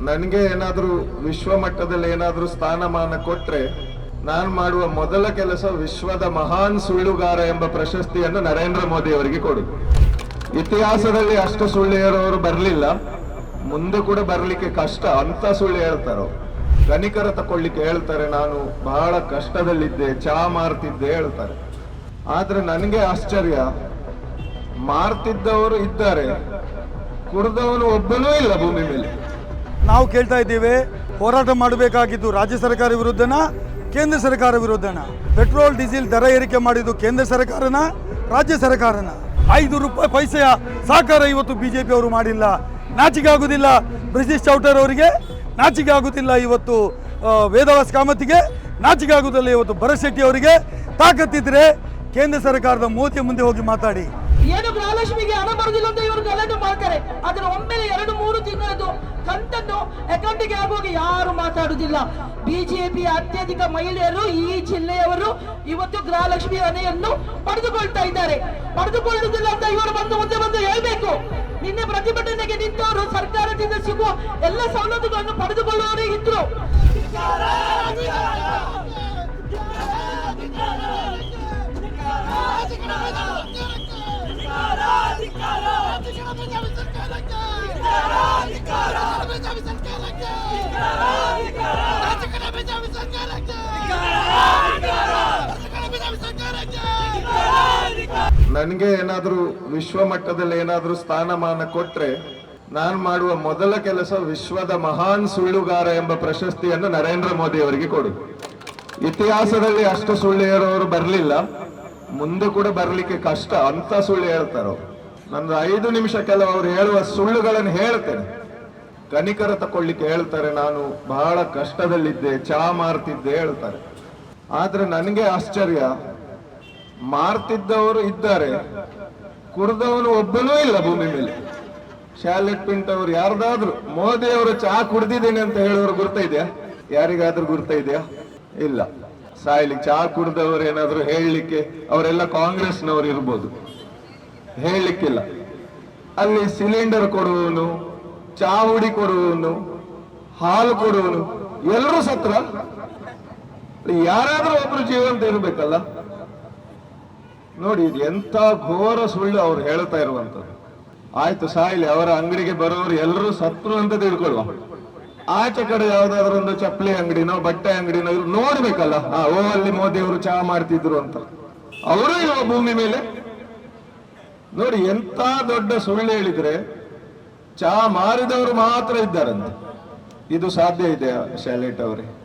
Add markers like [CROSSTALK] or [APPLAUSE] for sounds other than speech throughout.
ನನಗೆ ಏನಾದರೂ ವಿಶ್ವ ಮಟ್ಟದಲ್ಲಿ ಏನಾದರೂ ಸ್ಥಾನಮಾನ ಕೊಟ್ಟರೆ ನಾನು ಮಾಡುವ ಮೊದಲ ಕೆಲಸ ವಿಶ್ವದ ಮಹಾನ್ ಸುಳ್ಳುಗಾರ ಎಂಬ ಪ್ರಶಸ್ತಿಯನ್ನು ನರೇಂದ್ರ ಮೋದಿ ಅವರಿಗೆ ಕೊಡು. ಇತಿಹಾಸದಲ್ಲಿ ಅಷ್ಟು ಸುಳ್ಳು ಹೇಳೋರು ಬರಲಿಲ್ಲ. ಮುಂದೆ ಕೂಡ ಬರಲಿಕ್ಕೆ ಕಷ್ಟ. ಅಂತ ಸುಳ್ಳು ಹೇಳ್ತಾರೋ. ಗಣಿಕರ ತಕೊಳ್ಳಿಕ್ಕೆ ಹೇಳ್ತಾರೆ. ನಾನು ಬಹಳ ಕಷ್ಟದಲ್ಲಿದ್ದೆ, ಚಾ ಮಾರ್ತಿದ್ದೆ ಹೇಳ್ತಾರೆ. ಆದರೆ ನನಗೆ ಆಶ್ಚರ್ಯ. ಮಾರ್ತಿದ್ದವರು ಇದ್ದಾರೆ. ಕುಡ್ದವನು ಒಬ್ಬನೂ ಇಲ್ಲ ಭೂಮಿ ಮೇಲೆ. ನಾವು ಕೇಳ್ತಾ ಇದ್ದೇವೆ, ಹೋರಾಟ ಮಾಡಬೇಕಾಗಿದ್ದು ರಾಜ್ಯ ಸರ್ಕಾರ ವಿರುದ್ಧನ, ಕೇಂದ್ರ ಸರ್ಕಾರ ವಿರುದ್ಧನ? ಪೆಟ್ರೋಲ್, ಡೀಸೆಲ್ ದರ ಏರಿಕೆ ಮಾಡಿದ್ದು ಕೇಂದ್ರ ಸರ್ಕಾರನ, ರಾಜ್ಯ ಸರ್ಕಾರನ? ಐದು ರೂಪಾಯಿ ಪೈಸೆಯ ಸಹಕಾರ ಇವತ್ತು ಬಿಜೆಪಿ ಅವರು ಮಾಡಿಲ್ಲ. ನಾಚಿಕೆ ಆಗುದಿಲ್ಲ ಬ್ರಿಟಿಷ್ ಚೌಟರ್ ಅವರಿಗೆ ನಾಚಿಕೆ ಆಗೋದಿಲ್ಲ ಇವತ್ತು ವೇದವಾಸ ಕಾಮತಿಗೆ ನಾಚಿಕೆ ಆಗುದಿಲ್ಲ ಇವತ್ತು ಭರತ್ ಅವರಿಗೆ. ತಾಕತ್ತಿದ್ರೆ ಕೇಂದ್ರ ಸರ್ಕಾರದ ಮೋದಿ ಮುಂದೆ ಹೋಗಿ ಮಾತಾಡಿ. ಏನು ಗೃಹಲಕ್ಷ್ಮಿಗೆ ಹಣ ಬರುದಿಲ್ಲ ಅಂತ ಇವರು ಗಲಾಟೆ ಮಾಡ್ತಾರೆ. ಆದ್ರೆ ಒಮ್ಮೆಲೆ ಎರಡು, ಮೂರು ತಿಂಗಳದ್ದು ಕಂತನ್ನು ಅಕೌಂಟಿಗೆ ಆಗುವಾಗ ಯಾರು ಮಾತಾಡುದಿಲ್ಲ ಬಿಜೆಪಿ ಅತ್ಯಧಿಕ ಮಹಿಳೆಯರು ಈ ಜಿಲ್ಲೆಯವರು ಇವತ್ತು ಗೃಹಲಕ್ಷ್ಮಿ ಮನೆಯನ್ನು ಪಡೆದುಕೊಳ್ತಾ ಇದ್ದಾರೆ ಪಡೆದುಕೊಳ್ಳುವುದಿಲ್ಲ ಅಂತ ಇವರು ಬಂದು ಮುಂದೆ ಬಂದು ಹೇಳ್ಬೇಕು ನಿನ್ನೆ ಪ್ರತಿಭಟನೆಗೆ ನಿಂತವರು ಸರ್ಕಾರದಿಂದ ಸಿಗುವ ಎಲ್ಲ ಸವಲತ್ತುಗಳನ್ನು ಪಡೆದುಕೊಳ್ಳುವವರೇ ಇದ್ರು ನನಗೆ ಏನಾದರೂ ವಿಶ್ವ ಮಟ್ಟದಲ್ಲಿ ಏನಾದರೂ ಸ್ಥಾನಮಾನ ಕೊಟ್ಟರೆ ನಾನು ಮಾಡುವ ಮೊದಲ ಕೆಲಸ ವಿಶ್ವದ ಮಹಾನ್ ಸುಳ್ಳುಗಾರ ಎಂಬ ಪ್ರಶಸ್ತಿಯನ್ನು ನರೇಂದ್ರ ಮೋದಿ ಅವರಿಗೆ ಕೊಡು. ಇತಿಹಾಸದಲ್ಲಿ ಅಷ್ಟು ಸುಳ್ಳು ಹೇಳೋರು ಬರಲಿಲ್ಲ. ಮುಂದೆ ಕೂಡ ಬರಲಿಕ್ಕೆ ಕಷ್ಟ. ಅಂತ ಸುಳ್ಳು ಹೇಳ್ತಾರೋ. ನಂದು ಐದು ನಿಮಿಷ ಅವರು ಹೇಳುವ ಸುಳ್ಳುಗಳನ್ನು ಹೇಳ್ತೇನೆ. ಕನಿಕರ ತಕೊಳ್ಳಿಕ್ಕೆ ಹೇಳ್ತಾರೆ. ನಾನು ಬಹಳ ಕಷ್ಟದಲ್ಲಿದ್ದೆ ಚಾ ಮಾರ್ತಿದ್ದೆ ಹೇಳ್ತಾರೆ. ಆದರೆ ನನಗೆ ಆಶ್ಚರ್ಯ. ಮಾರ್ತಿದ್ದವರು ಇದ್ದಾರೆ. ಕುಡ್ದವನು ಒಬ್ಬನೂ ಇಲ್ಲ ಭೂಮಿ ಮೇಲೆ. ಶಾಲೆಟ್ ಪಿಂಟ್ ಅವರು ಯಾರ್ದಾದ್ರು. ಮೋದಿ ಅವರು ಚಹಾ ಕುಡ್ದಿದ್ದೇನೆ ಅಂತ ಹೇಳೋರು ಗುರ್ತ ಇದೆಯಾ? ಯಾರಿಗಾದ್ರೂ ಗುರ್ತ ಇದೆಯಾ? ಇಲ್ಲ. ಸಾಯ್ಲಿಕ್ಕೆ ಚಹಾ ಕುಡ್ದವರು ಏನಾದ್ರು ಹೇಳಲಿಕ್ಕೆ ಅವರೆಲ್ಲ ಕಾಂಗ್ರೆಸ್ನವರು ಇರ್ಬೋದು. ಹೇಳಲಿಕ್ಕಿಲ್ಲ. ಅಲ್ಲಿ ಸಿಲಿಂಡರ್ ಕೊಡುವವನು, ಚಹಾ ಹುಡಿ ಕೊಡುವನು ಹಾಲು ಕೊಡುವನು ಎಲ್ಲರೂ ಸತ್ರ. ಯಾರಾದ್ರೂ ಒಬ್ರು ಜೀವಂತ ಇರ್ಬೇಕಲ್ಲ? ನೋಡಿ, ಇದು ಎಂತ ಘೋರ ಸುಳ್ಳು ಅವ್ರು ಹೇಳ್ತಾ ಇರುವಂತದ್ದು ಆಯ್ತು, ಸಾಯಿಲಿ, ಅವರ ಅಂಗಡಿಗೆ ಬರೋರು ಎಲ್ಲರೂ ಸತ್ರು ಅಂತ ತಿಳ್ಕೊಳ್ಳುವ. ಆಚೆ ಕಡೆ ಯಾವ್ದಾದ್ರು ಒಂದು ಚಪ್ಪಲಿ ಅಂಗಡಿನೋ, ಬಟ್ಟೆ ಅಂಗಡಿನೋ ಇವ್ರು ನೋಡ್ಬೇಕಲ್ಲ. ಓ, ಅಲ್ಲಿ ಮೋದಿ ಅವರು ಚಹಾ ಮಾಡ್ತಿದ್ರು ಅಂತ. ಅವರು ಇರುವ ಭೂಮಿ ಮೇಲೆ? ನೋಡಿ ಎಂತ ದೊಡ್ಡ ಸುಳ್ಳು ಹೇಳಿದ್ರೆ ಚಹಾ ಮಾರಿದವರು ಮಾತ್ರ ಇದ್ದಾರಂತೆ. ಇದು ಸಾಧ್ಯ ಇದೆ ಶಾಲೆಟ್ ಅವರೇ?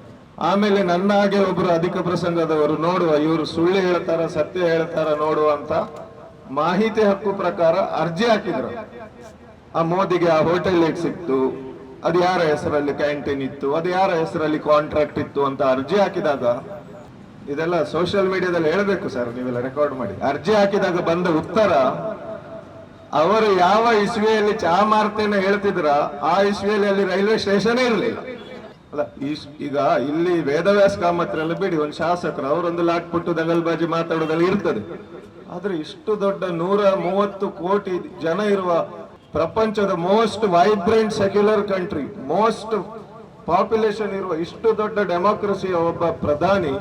ಆಮೇಲೆ ನನ್ನ ಹಾಗೆ ಒಬ್ರು ಅಧಿಕ ಪ್ರಸಂಗದವರು ನೋಡುವ, ಇವರು ಸುಳ್ಳು ಹೇಳ್ತಾರ, ಸತ್ಯ ಹೇಳ್ತಾರ ನೋಡುವಂತ ಮಾಹಿತಿ ಹಕ್ಕು ಪ್ರಕಾರ ಅರ್ಜಿ ಹಾಕಿದ್ರು. ಆ ಮೋದಿಗೆ ಆ ಹೋಟೆಲ್ ಹೇಗೆ ಸಿಕ್ತು. ಅದು ಯಾರ ಹೆಸರಲ್ಲಿ ಕ್ಯಾಂಟೀನ್ ಇತ್ತು, ಅದು ಯಾರ ಹೆಸರಲ್ಲಿ ಕಾಂಟ್ರಾಕ್ಟ್ ಇತ್ತು ಅಂತ ಅರ್ಜಿ ಹಾಕಿದಾಗ, ಇದೆಲ್ಲ ಸೋಷಿಯಲ್ ಮೀಡಿಯಾದಲ್ಲಿ ಹೇಳ್ಬೇಕು ಸರ್ ನೀವೆಲ್ಲ ರೆಕಾರ್ಡ್ ಮಾಡಿ. ಅರ್ಜಿ ಹಾಕಿದಾಗ ಬಂದ ಉತ್ತರ, ಅವರು ಯಾವ ಇಸ್ವಿಯಲ್ಲಿ ಚಹಾ ಮಾರ್ತೇನೆ ಹೇಳ್ತಿದ್ರ, ಆ ಇಸ್ವಿಯಲ್ಲಿ ಅಲ್ಲಿ ರೈಲ್ವೆ ಸ್ಟೇಷನ್ ಇರಲಿಲ್ಲ. ಅಲ್ಲ ಈಗ ಇಲ್ಲಿ ವೇದವ್ಯಾಸ ಕಾಮತ್ರೆಲ್ಲ ಬಿಡಿ, ಒಂದು ಶಾಸಕರು, ಅವರೊಂದು ಲಾಟ್ ಪುಟ್ಟು ದಗಲ್ಬಾಜಿ ಮಾತಾಡೋದಲ್ಲಿ ಇರ್ತದೆ. ಆದ್ರೆ ಇಷ್ಟು ದೊಡ್ಡ ನೂರ ಮೂವತ್ತು ಕೋಟಿ ಜನ ಇರುವ ಪ್ರಪಂಚದ most vibrant secular country most population ಇರುವ ಇಷ್ಟು ದೊಡ್ಡ ಡೆಮಾಕ್ರಸಿಯ ಒಬ್ಬ ಪ್ರಧಾನಿ,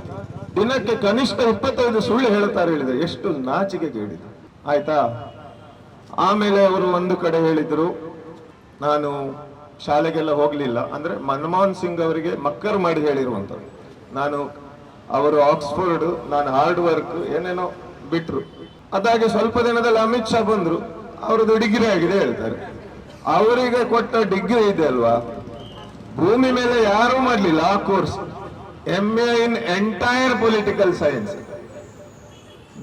ದಿನಕ್ಕೆ ಕನಿಷ್ಠ ಇಪ್ಪತ್ತೈದು ಸುಳ್ಳು ಹೇಳ್ತಾರೆ ಹೇಳಿದ್ರೆ ಎಷ್ಟು ನಾಚಿಕೆ ಕೇಳಿದ್ರು. ಆಯ್ತಾ? ಆಮೇಲೆ ಅವರು ಒಂದು ಕಡೆ ಹೇಳಿದ್ರು, ನಾನು ಶಾಲೆಗೆಲ್ಲ ಹೋಗ್ಲಿಲ್ಲ. ಅಂದ್ರೆ ಮನಮೋಹನ್ ಸಿಂಗ್ ಅವರಿಗೆ ಮಕ್ಕರ್ ಮಾಡಿ ಹೇಳಿರುವಂತದ್ದು ನಾನು, ಅವರು ಆಕ್ಸ್ಫರ್ಡ್ ನಾನು ಹಾರ್ಡ್ ವರ್ಕ್ ಏನೇನೋ ಬಿಟ್ರು. ಅದಾಗಿ ಸ್ವಲ್ಪ ದಿನದಲ್ಲಿ ಅಮಿತ್ ಶಾ ಬಂದ್ರು. ಅವರದ್ದು ಡಿಗ್ರಿ ಆಗಿದೆ ಹೇಳ್ತಾರೆ. ಅವರಿಗೆ ಕೊಟ್ಟ ಡಿಗ್ರಿ ಇದೆ ಅಲ್ವಾ? ಭೂಮಿ ಮೇಲೆ ಯಾರೂ ಮಾಡ್ಲಿಲ್ಲ ಆ course M A in entire political science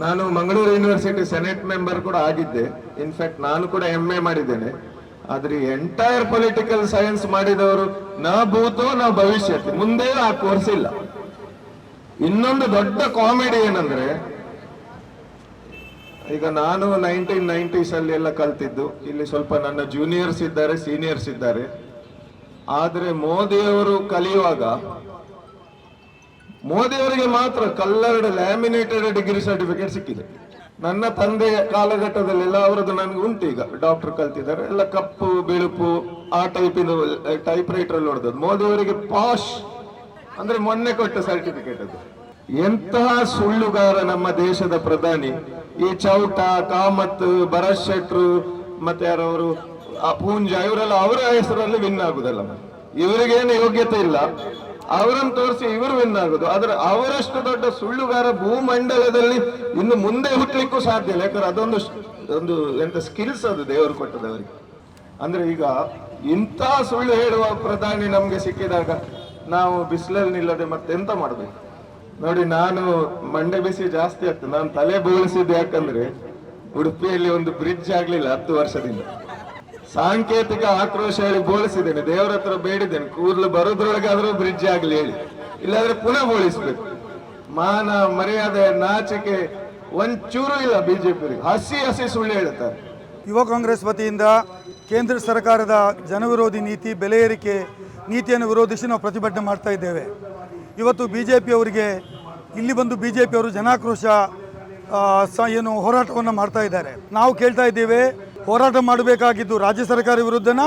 ನಾನು ಮಂಗಳೂರು ಯೂನಿವರ್ಸಿಟಿ ಸೆನೆಟ್ ಮೆಂಬರ್ ಕೂಡ ಆಗಿದ್ದೆ. ಇನ್ಫ್ಯಾಕ್ಟ್ ನಾನು ಕೂಡ ಎಂ ಎ ಮಾಡಿದ್ದೇನೆ. ಆದ್ರೆ ಎಂಟೈರ್ ಪೊಲಿಟಿಕಲ್ ಸೈನ್ಸ್ ಮಾಡಿದವರು, ನ ಭೂತೋ, ನ ಭವಿಷ್ಯತ್ ಮುಂದೆ ಆ ಕೋರ್ಸ್ ಇಲ್ಲ. ಇನ್ನೊಂದು ದೊಡ್ಡ ಕಾಮಿಡಿ ಏನಂದ್ರೆ, ಈಗ ನಾನು ನೈನ್ಟೀನ್ ನೈನ್ಟೀಸ್ ಅಲ್ಲಿ ಎಲ್ಲ ಕಲ್ತಿದ್ದು, ಇಲ್ಲಿ ಸ್ವಲ್ಪ ನನ್ನ ಜೂನಿಯರ್ಸ್ ಇದ್ದಾರೆ ಸೀನಿಯರ್ಸ್ ಇದ್ದಾರೆ. ಆದ್ರೆ ಮೋದಿಯವರು ಕಲಿಯುವಾಗ, ಮೋದಿಯವರಿಗೆ ಮಾತ್ರ ಕಲ್ಲರ್ಡ್ ಲ್ಯಾಮಿನೇಟೆಡ್ ಡಿಗ್ರಿ ಸರ್ಟಿಫಿಕೇಟ್ ಸಿಕ್ಕಿದೆ. ನನ್ನ ತಂದೆಯ ಕಾಲಘಟ್ಟದಲ್ಲೆಲ್ಲ ಅವರದ್ದು ನನಗೆ ಉಂಟು ಈಗ. ಡಾಕ್ಟರ್ ಕಲ್ತಿದ್ದಾರೆ. ಎಲ್ಲ ಕಪ್ಪು, ಬಿಳುಪು, ಆ ಟೈಪಿನ ಟೈಪ್ ರೈಟರ್ ಹೊಡೆದದ್ದು. ಮೋದಿ ಅವರಿಗೆ ಪಾಶ್ ಅಂದ್ರೆ ಮೊನ್ನೆ ಕೊಟ್ಟ ಸರ್ಟಿಫಿಕೇಟ್ ಅದು. ಎಂತಹ ಸುಳ್ಳುಗಾರ ನಮ್ಮ ದೇಶದ ಪ್ರಧಾನಿ. ಈ ಚೌಟ, ಕಾಮತ್, ಭರತ್ ಶೆಟ್ರು, ಮತ್ತೆ ಯಾರವರು ಪೂಂಜಾ, ಇವರೆಲ್ಲ ಅವರ ಹೆಸರಲ್ಲಿ ವಿನ್ ಆಗುದಲ್ಲ ಇವರಿಗೇನು ಯೋಗ್ಯತೆ ಇಲ್ಲ. ಅವರನ್ನು ತೋರಿಸಿ ಇವರು ವಿನ್ ಆಗುದು. ಆದ್ರೆ ಅವರಷ್ಟು ದೊಡ್ಡ ಸುಳ್ಳುಗಾರ ಭೂಮಂಡಲದಲ್ಲಿ ಇನ್ನು ಮುಂದೆ ಹುಟ್ಟಲಿಕ್ಕೂ ಸಾಧ್ಯ ಇಲ್ಲ. ಯಾಕಂದ್ರೆ ಅದೊಂದು ಒಂದು ಎಂತ ಸ್ಕಿಲ್ಸ್ ಅದು ದೇವರು ಕೊಟ್ಟದವರಿಗೆ. ಅಂದ್ರೆ ಈಗ ಇಂಥ ಸುಳ್ಳು ಹೇಳುವ ಪ್ರಧಾನಿ ನಮ್ಗೆ ಸಿಕ್ಕಿದಾಗ ನಾವು ಬಿಸಿಲಲ್ಲಿ ನಿಲ್ಲದೆ ಮತ್ತೆ ಎಂತ ಮಾಡ್ಬೇಕು? ನೋಡಿ, ನಾನು ಮಂಡೆ ಬಿಸಿ ಜಾಸ್ತಿ ಆಗ್ತದೆ. ನಾನು ತಲೆ ಬೋಳಿಸಿದ್ದು ಯಾಕಂದ್ರೆ ಉಡುಪಿಯಲ್ಲಿ ಒಂದು ಬ್ರಿಡ್ಜ್ ಆಗ್ಲಿಲ್ಲ ಹತ್ತು ವರ್ಷದಿಂದ. ಸಾಂಕೇತಿಕ ಆಕ್ರೋಶ ಹೇಳಿ ಬೋಳಿಸಿದ್ದೇನೆ. ದೇವರ ಹತ್ರ ಬೇಡಿದ್ದೇನೆ. ಕೂದಲು ಬರೋದ್ರೊಳಗಾದ್ರೂ ಬ್ರಿಡ್ಜ್ ಆಗಲಿ ಹೇಳಿ. ಇಲ್ಲಾಂದ್ರೆ ಪುನಃ ಬೋಳಿಸ್ಬೇಕು. ಮಾನ, ಮರ್ಯಾದೆ, ನಾಚಿಕೆ ಒಂಚೂರು ಇಲ್ಲ ಬಿಜೆಪಿ ಹಸಿ ಹಸಿ ಸುಳ್ಳು ಹೇಳುತ್ತಾರೆ. ಯುವ ಕಾಂಗ್ರೆಸ್ ವತಿಯಿಂದ ಕೇಂದ್ರ ಸರ್ಕಾರದ ಜನವಿರೋಧಿ ನೀತಿ, ಬೆಲೆ ಏರಿಕೆ ನೀತಿಯನ್ನು ವಿರೋಧಿಸಿ ನಾವು ಪ್ರತಿಭಟನೆ ಮಾಡ್ತಾ ಇದ್ದೇವೆ. ಇವತ್ತು ಬಿ ಜೆ ಪಿಯವರಿಗೆ ಇಲ್ಲಿ ಬಂದು ಬಿ ಜೆ ಪಿಯವರು ಜನಾಕ್ರೋಶ ಏನು ಹೋರಾಟವನ್ನು ಮಾಡ್ತಾ ಇದ್ದಾರೆ. ನಾವು ಕೇಳ್ತಾ ಇದ್ದೇವೆ ಹೋರಾಟ ಮಾಡಬೇಕಾಗಿದ್ದು ರಾಜ್ಯ ಸರ್ಕಾರ ವಿರುದ್ಧನ,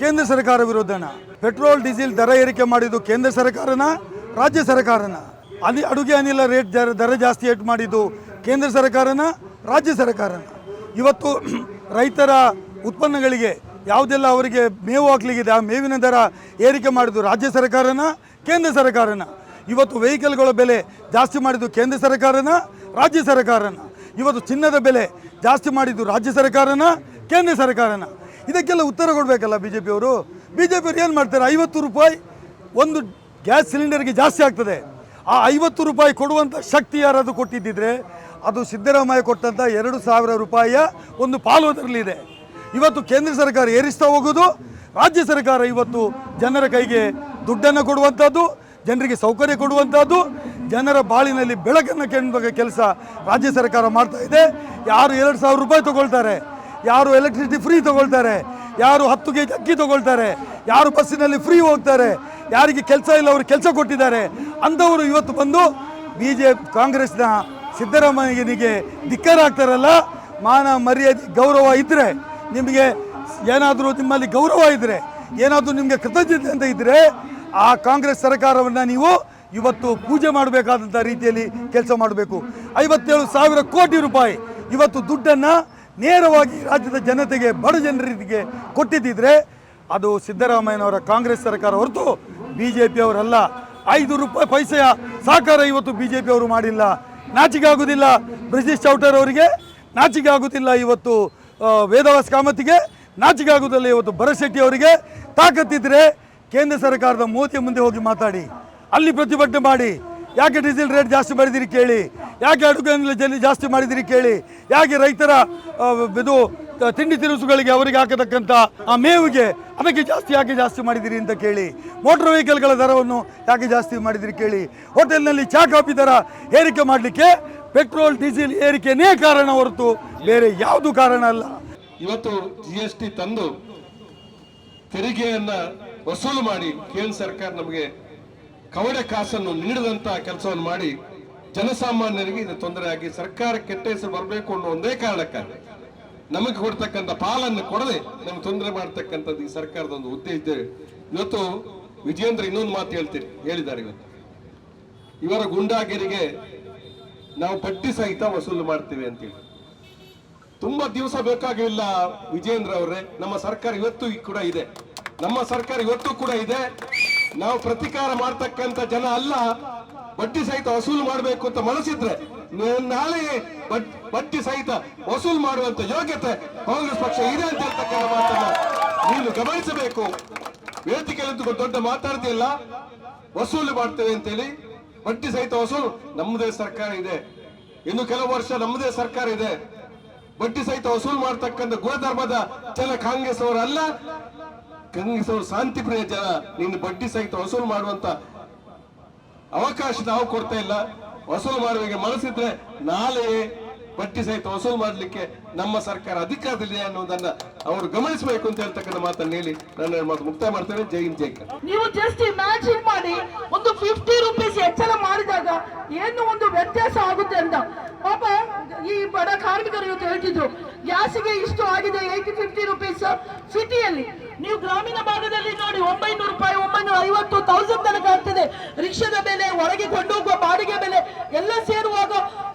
ಕೇಂದ್ರ ಸರ್ಕಾರ ವಿರುದ್ಧನ? ಪೆಟ್ರೋಲ್, ಡೀಸೆಲ್ ದರ ಏರಿಕೆ ಮಾಡಿದ್ದು ಕೇಂದ್ರ ಸರ್ಕಾರನ, ರಾಜ್ಯ ಸರ್ಕಾರನ? ಅಲ್ಲಿ ಅಡುಗೆ ಅನಿಲ ರೇಟ್ ದರ ಜಾಸ್ತಿ ಏಟ್ ಮಾಡಿದ್ದು ಕೇಂದ್ರ ಸರ್ಕಾರನ, ರಾಜ್ಯ ಸರ್ಕಾರನ? ಇವತ್ತು [CLEARS THROAT] ರೈತರ ಉತ್ಪನ್ನಗಳಿಗೆ ಯಾವುದೆಲ್ಲ ಅವರಿಗೆ ಮೇವು ಹಾಕ್ಲಿಕ್ಕಿದೆ, ಆ ಮೇವಿನ ದರ ಏರಿಕೆ ಮಾಡಿದ್ದು ರಾಜ್ಯ ಸರ್ಕಾರನ, ಕೇಂದ್ರ ಸರ್ಕಾರನ? ಇವತ್ತು ವೆಹಿಕಲ್ಗಳ ಬೆಲೆ ಜಾಸ್ತಿ ಮಾಡಿದ್ದು ಕೇಂದ್ರ ಸರ್ಕಾರನ, ರಾಜ್ಯ ಸರ್ಕಾರನ? ಇವತ್ತು ಚಿನ್ನದ ಬೆಲೆ ಜಾಸ್ತಿ ಮಾಡಿದ್ದು ರಾಜ್ಯ ಸರ್ಕಾರನ? ಕೇಂದ್ರ ಸರ್ಕಾರನ. ಇದಕ್ಕೆಲ್ಲ ಉತ್ತರ ಕೊಡಬೇಕಲ್ಲ ಬಿ ಜೆ ಪಿಯವರು ಬಿ ಜೆ ಪಿಯವರು ಏನು ಮಾಡ್ತಾರೆ? ಐವತ್ತು ರೂಪಾಯಿ ಒಂದು ಗ್ಯಾಸ್ ಸಿಲಿಂಡರ್ಗೆ ಜಾಸ್ತಿ ಆಗ್ತದೆ. ಆ ಐವತ್ತು ರೂಪಾಯಿ ಕೊಡುವಂಥ ಶಕ್ತಿ ಯಾರಾದರೂ ಕೊಟ್ಟಿದ್ದಿದ್ರೆ ಅದು ಸಿದ್ದರಾಮಯ್ಯ ಕೊಟ್ಟಂಥ ಎರಡು ಸಾವಿರ ರೂಪಾಯಿಯ ಒಂದು ಪಾಲು ಅದರಲ್ಲಿದೆ ಇವತ್ತು ಕೇಂದ್ರ ಸರ್ಕಾರ ಏರಿಸ್ತಾ ಹೋಗೋದು, ರಾಜ್ಯ ಸರ್ಕಾರ ಇವತ್ತು ಜನರ ಕೈಗೆ ದುಡ್ಡನ್ನು ಕೊಡುವಂಥದ್ದು ಜನರಿಗೆ ಸೌಕರ್ಯ ಕೊಡುವಂಥದ್ದು ಜನರ ಬಾಳಿನಲ್ಲಿ ಬೆಳಕನ್ನು ಕೆಣುವ ಕೆಲಸ ರಾಜ್ಯ ಸರ್ಕಾರ ಮಾಡ್ತಾ ಇದೆ. ಯಾರು ಎರಡು ಸಾವಿರ ರೂಪಾಯಿ ತಗೊಳ್ತಾರೆ? ಯಾರು ಎಲೆಕ್ಟ್ರಿಸಿಟಿ ಫ್ರೀ ತೊಗೊಳ್ತಾರೆ, ಯಾರು ಹತ್ತು ಕೆ ಜಿ ಅಕ್ಕಿ ತೊಗೊಳ್ತಾರೆ, ಯಾರು ಬಸ್ಸಿನಲ್ಲಿ ಫ್ರೀ ಹೋಗ್ತಾರೆ, ಯಾರಿಗೆ ಕೆಲಸ ಇಲ್ಲ ಅವರು ಕೆಲಸ ಕೊಟ್ಟಿದ್ದಾರೆ. ಅಂಥವರು ಇವತ್ತು ಬಂದು ಬಿ ಜೆ ಕಾಂಗ್ರೆಸ್ನ ಸಿದ್ದರಾಮಯ್ಯನಿಗೆ ಧಿಕ್ಕಾರ ಆಗ್ತಾರಲ್ಲ, ಮಾನ ಮರ್ಯಾದೆ, ಗೌರವ ಇದ್ದರೆ ನಿಮಗೆ ಏನಾದರೂ ನಿಮ್ಮಲ್ಲಿ ಗೌರವ ಇದ್ದರೆ ಏನಾದರೂ ನಿಮಗೆ ಕೃತಜ್ಞತೆ ಅಂತ ಇದ್ದರೆ ಆ ಕಾಂಗ್ರೆಸ್ ಸರ್ಕಾರವನ್ನು ನೀವು ಇವತ್ತು ಪೂಜೆ ಮಾಡಬೇಕಾದಂಥ ರೀತಿಯಲ್ಲಿ ಕೆಲಸ ಮಾಡಬೇಕು. ಐವತ್ತೇಳು ಸಾವಿರ ಕೋಟಿ ರೂಪಾಯಿ ಇವತ್ತು ದುಡ್ಡನ್ನು ನೇರವಾಗಿ ರಾಜ್ಯದ ಜನತೆಗೆ, ಬಡ ಜನರಿಗೆ ಕೊಟ್ಟಿದ್ದಿದ್ರೆ ಅದು ಸಿದ್ದರಾಮಯ್ಯನವರ ಕಾಂಗ್ರೆಸ್ ಸರ್ಕಾರ ಹೊರತು ಬಿ ಜೆ ಪಿಯವರಲ್ಲ ಐದು ರೂಪಾಯಿ ಪೈಸೆಯ ಸಹಕಾರ ಇವತ್ತು ಬಿ ಜೆ ಪಿಯವರು ಮಾಡಿಲ್ಲ. ನಾಚಿಕೆ ಆಗುವುದಿಲ್ಲ ಬ್ರಿಟಿಷ್ ಚೌಟರ್ ಅವರಿಗೆ ನಾಚಿಕೆ ಆಗುತ್ತಿಲ್ಲ ಇವತ್ತು ವೇದವಾಸ ಕಾಮತಿಗೆ ನಾಚಿಕೆ ಆಗುವುದಿಲ್ಲ ಇವತ್ತು ಭರಶೆಟ್ಟಿ ಅವರಿಗೆ. ತಾಕತ್ತಿದ್ರೆ ಕೇಂದ್ರ ಸರ್ಕಾರದ ಮೋದಿಯ ಮುಂದೆ ಹೋಗಿ ಮಾತಾಡಿ. ಅಲ್ಲಿ ಪ್ರತಿಭಟನೆ ಮಾಡಿ. ಯಾಕೆ ಡೀಸೆಲ್ ರೇಟ್ ಜಾಸ್ತಿ ಮಾಡಿದಿರಿ ಕೇಳಿ? ಯಾಕೆ ಅಡುಗೆ ಜಲ್ಲಿ ಜಾಸ್ತಿ ಮಾಡಿದಿರಿ ಕೇಳಿ? ಯಾಕೆ ರೈತರ ಇದು ತಿಂಡಿ ತಿನಿಸುಗಳಿಗೆ ಅವರಿಗೆ ಹಾಕತಕ್ಕಂಥ ಆ ಮೇವಿಗೆ ಅದಕ್ಕೆ ಜಾಸ್ತಿ ಯಾಕೆ ಜಾಸ್ತಿ ಮಾಡಿದಿರಿ ಅಂತ ಕೇಳಿ? ಮೋಟ್ರ್ ವೆಹಿಕಲ್ಗಳ ದರವನ್ನು ಯಾಕೆ ಜಾಸ್ತಿ ಮಾಡಿದಿರಿ ಕೇಳಿ? ಹೋಟೆಲ್ನಲ್ಲಿ ಚಾ ಕಾಫಿ ದರ ಏರಿಕೆ ಮಾಡಲಿಕ್ಕೆ ಪೆಟ್ರೋಲ್, ಡೀಸೆಲ್ ಏರಿಕೆನೇ ಕಾರಣ ಹೊರತು ಬೇರೆ ಯಾವುದು ಕಾರಣ ಅಲ್ಲ. ಇವತ್ತು ಜಿ ಎಸ್ ಟಿ ತಂದು ತೆರಿಗೆಯನ್ನ ವಸೂಲು ಮಾಡಿ ಕೇಂದ್ರ ಸರ್ಕಾರ ನಮಗೆ ಕವಡೆ ಕಾಸನ್ನು ನೀಡದಂತ ಕೆಲಸವನ್ನು ಮಾಡಿ ಜನಸಾಮಾನ್ಯರಿಗೆ ಇದು ತೊಂದರೆ ಆಗಿ ಸರ್ಕಾರ ಕೆಟ್ಟ ಹೆಸರು ಬರಬೇಕು ಅನ್ನೋ ಒಂದೇ ಕಾರಣಕ್ಕಾಗಿ ನಮಗೆ ಕೊಡ್ತಕ್ಕಂಥ ಪಾಲನ್ನು ಕೊಡದೆ ನಮ್ಗೆ ತೊಂದರೆ ಮಾಡ್ತಕ್ಕಂಥದ್ದು ಈ ಸರ್ಕಾರದ ಒಂದು ಉದ್ದೇಶ. ಇದೆ ಇವತ್ತು ವಿಜಯೇಂದ್ರ ಇನ್ನೊಂದು ಮಾತು ಹೇಳ್ತೀರಿ, ಹೇಳಿದ್ದಾರೆ ಇವತ್ತು. ಇವರ ಗುಂಡಾಗಿರಿಗೆ ನಾವು ಪಟ್ಟಿ ಸಹಿತ ವಸೂಲು ಮಾಡ್ತೀವಿ ಅಂತೇಳಿ. ತುಂಬಾ ದಿವಸ ಬೇಕಾಗಿಲ್ಲ ವಿಜೇಂದ್ರ ಅವರೇ. ನಮ್ಮ ಸರ್ಕಾರ ಇವತ್ತು ಕೂಡ ಇದೆ. ನಮ್ಮ ಸರ್ಕಾರ ಇವತ್ತು ಕೂಡ ಇದೆ. ನಾವು ಪ್ರತಿಕಾರ ಮಾಡ್ತಕ್ಕಂತ ಜನ ಅಲ್ಲ. ಬಡ್ಡಿ ಸಹಿತ ವಸೂಲು ಮಾಡಬೇಕು ಅಂತ ಮನಸ್ಸಿದ್ರೆ ನಾಳೆ ಬಟ್ಟಿ ಬಡ್ಡಿ ಸಹಿತ ವಸೂಲು ಮಾಡುವಂತ ಯೋಗ್ಯತೆ ಕಾಂಗ್ರೆಸ್ ಪಕ್ಷ ಇದೆ ಅಂತ ಹೇಳ್ತಕ್ಕಂಥ ಮಾತನ್ನ ನೀನು ಗಮನಿಸಬೇಕು. ವೇದಿಕೆಯಲ್ಲಿ ದೊಡ್ಡ ಮಾತಾಡ್ತಿಲ್ಲ ವಸೂಲು ಮಾಡ್ತೇವೆ ಅಂತೇಳಿ ಬಡ್ಡಿ ಸಹಿತ ವಸೂಲು ನಮ್ಮದೇ ಸರ್ಕಾರ ಇದೆ. ಇನ್ನು ಕೆಲವು ವರ್ಷ ನಮ್ಮದೇ ಸರ್ಕಾರ ಇದೆ. ಬಡ್ಡಿ ಸಹಿತ ವಸೂಲು ಮಾಡ್ತಕ್ಕಂಥ ಗುಣಧರ್ಮದ ಜನ ಕಾಂಗ್ರೆಸ್ ಅವರು ಕಾಂಗ್ರೆಸ್ ಶಾಂತಿ ಪ್ರಿಯ ಜನ, ನಿನ್ನ ಬಡ್ಡಿ ಸಹಿತ ವಸೂಲು ಮಾಡುವಂತ ಅವಕಾಶ ನಾವು ಕೊಡ್ತಾ ಇಲ್ಲ. ವಸೂಲು ಮಾಡುವಾಗ ಮನಸ್ಸಿದ್ರೆ ನಾಳೆ ಬಡ್ಡಿ ಸಹಿತ ವಸೂಲು ಮಾಡಲಿಕ್ಕೆ ನಮ್ಮ ಸರ್ಕಾರ ಅಧಿಕಾರದಲ್ಲಿ ಅನ್ನೋದನ್ನ ಅವರು ಗಮನಿಸಬೇಕು ಅಂತ ಹೇಳ್ತಕ್ಕಂಥ ಮಾತನ್ನು ಹೇಳಿ ನನ್ನ ಮಾತು ಮುಕ್ತಾಯ ಮಾಡ್ತೇನೆ. ಜೈ ಹಿಂದ್, ಜೈ ನೀವು ಜಸ್ಟ್ ಇಮ್ಯಾಜಿನ್ ಮಾಡಿ, ಒಂದು ಫಿಫ್ಟಿ ರುಪೀಸ್ ಹೆಚ್ಚಳ ಮಾಡಿದಾಗ ಏನು ಒಂದು ವ್ಯತ್ಯಾಸ ಆಗುತ್ತೆ ಅಂತ. ಪಾಪ ಈ ಬಡ ಕಾರ್ಮಿಕರು ಇವತ್ತು ಹೇಳ್ತಿದ್ರು, ಗ್ಯಾಸಿಗೆ ಇಷ್ಟು ಆಗಿದೆ ಏಯ್ಟಿ ಫಿಫ್ಟಿ ರುಪೀಸ್ ಸಿಟಿಯಲ್ಲಿ ನೀವು ಗ್ರಾಮೀಣ ಭಾಗದಲ್ಲಿ ನೋಡಿ ಒಂಬೈನೂರು ರೂಪಾಯಿ, ಒಂಬೈನೂರ ಐವತ್ತು ತೌಸಂಡ್ ತನಕ ಆಗ್ತದೆ. ರಿಕ್ಷಾದ ಬೆಲೆ ಒಳಗೆ ಕೊಂಡೋಗುವ ಬಾಡಿಗೆ ಬೆಲೆ ಎಲ್ಲ ಸೇರುವಾಗ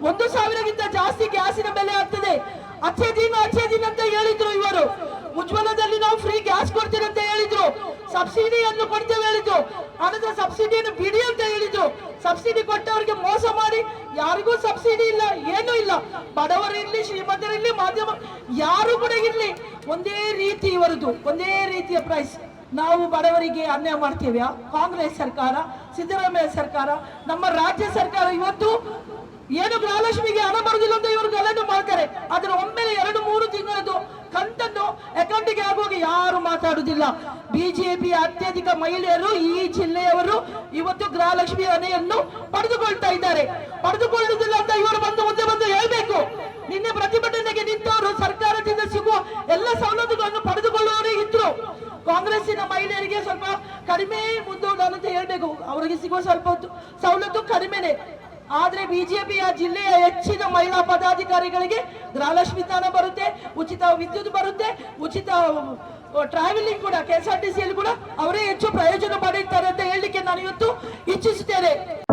ಒಂದು ಸಾವಿರಕ್ಕಿಂತ ಜಾಸ್ತಿ ಗ್ಯಾಸಿನ ಬೆಲೆ ಆಗ್ತದೆ. ಅಚ್ಚೆ ದಿನ ಅಚ್ಚೆ ದಿನ ಅಂತ ಹೇಳಿದ್ರು ಇವರು. ಉಜ್ವಲದಲ್ಲಿ ನಾವು ಫ್ರೀ ಗ್ಯಾಸ್ ಕೊಡ್ತೀವಿ ಅಂತ ಹೇಳಿದ್ರು. ಸಬ್ಸಿಡಿಯನ್ನು ಕೊಡ್ತೇವೆ ಹೇಳಿದ್ರು. ಆನಂತರ ಸಬ್ಸಿಡಿಯನ್ನು ಬಿಡಿ ಅಂತ ಹೇಳಿದ್ರು. ಸಬ್ಸಿಡಿ ಕೊಟ್ಟವರಿಗೆ ಮೋಸ ಮಾಡಿ ಯಾರಿಗೂ ಸಬ್ಸಿಡಿ ಇಲ್ಲ, ಏನೂ ಇಲ್ಲ. ಬಡವರಿರ್ಲಿ, ಶ್ರೀಮಂತರಿರ್ಲಿ, ಮಾಧ್ಯಮ ಯಾರು ಕೂಡ ಇರ್ಲಿ. ಒಂದೇ ರೀತಿ ಇವರದು ಒಂದೇ ರೀತಿಯ ಪ್ರೈಸ್ ನಾವು ಬಡವರಿಗೆ ಅನ್ಯಾಯ ಮಾಡ್ತೇವ್ಯಾ ಕಾಂಗ್ರೆಸ್ ಸರ್ಕಾರ, ಸಿದ್ದರಾಮಯ್ಯ ಸರ್ಕಾರ, ನಮ್ಮ ರಾಜ್ಯ ಸರ್ಕಾರ ಇವತ್ತು ಏನು ಗೃಹಲಕ್ಷ್ಮಿಗೆ ಹಣ ಬರುದಿಲ್ಲ ಅಂತ ಇವರು ಗಲಾಟೆ ಮಾಡ್ತಾರೆ. ಅದರ ಒಮ್ಮೆಲೆ ಎರಡು, ಮೂರು ತಿಂಗಳದ್ದು ಕಂತನ್ನು ಅಕೌಂಟಿಗೆ ಆಗುವಾಗ ಯಾರು ಮಾತಾಡುದಿಲ್ಲ. ಬಿಜೆಪಿ ಅತ್ಯಧಿಕ ಮಹಿಳೆಯರು ಈ ಜಿಲ್ಲೆಯವರು ಇವತ್ತು ಗೃಹಲಕ್ಷ್ಮಿ ಹಣೆಯನ್ನು ಪಡೆದುಕೊಳ್ತಾ ಇದ್ದಾರೆ. ಪಡೆದುಕೊಳ್ಳುವುದಿಲ್ಲ ಅಂತ ಇವರು ಬಂದು ಮುಂದೆ ಬಂದು ಹೇಳ್ಬೇಕು. ನಿನ್ನೆ ಪ್ರತಿಭಟನೆಗೆ ನಿಂತವರು ಸಿಗುವ ಎಲ್ಲ ಸೌಲಭ್ಯಗಳನ್ನು ಪಡೆದುಕೊಳ್ಳುವವರೇ ಇದ್ರು. ಕಾಂಗ್ರೆಸ್ಸಿನ ಮಹಿಳೆಯರಿಗೆ ಸ್ವಲ್ಪ ಕಡಿಮೆ ಮುಂದೂಡಲು ಅಂತ ಹೇಳ್ಬೇಕು. ಅವರಿಗೆ ಸಿಗುವ ಸ್ವಲ್ಪ ಸವಲತ್ತು ಕಡಿಮೆನೆ. ಆದ್ರೆ ಬಿಜೆಪಿಯ ಜಿಲ್ಲೆಯ ಹೆಚ್ಚಿನ ಮಹಿಳಾ ಪದಾಧಿಕಾರಿಗಳಿಗೆ ಗೃಹಲಕ್ಷ್ಮಿ ಸ್ಥಾನ ಬರುತ್ತೆ, ಉಚಿತ ವಿದ್ಯುತ್ ಬರುತ್ತೆ, ಉಚಿತ ಟ್ರಾವೆಲಿಂಗ್ ಕೂಡ ಕೆ ಎಸ್ ಟಿ ಕೂಡ ಅವರೇ ಹೆಚ್ಚು ಪ್ರಯೋಜನ ಪಡೆಯುತ್ತಾರೆ ಅಂತ ಹೇಳಲಿಕ್ಕೆ ನಾನು ಇವತ್ತು ಇಚ್ಛಿಸುತ್ತೇನೆ.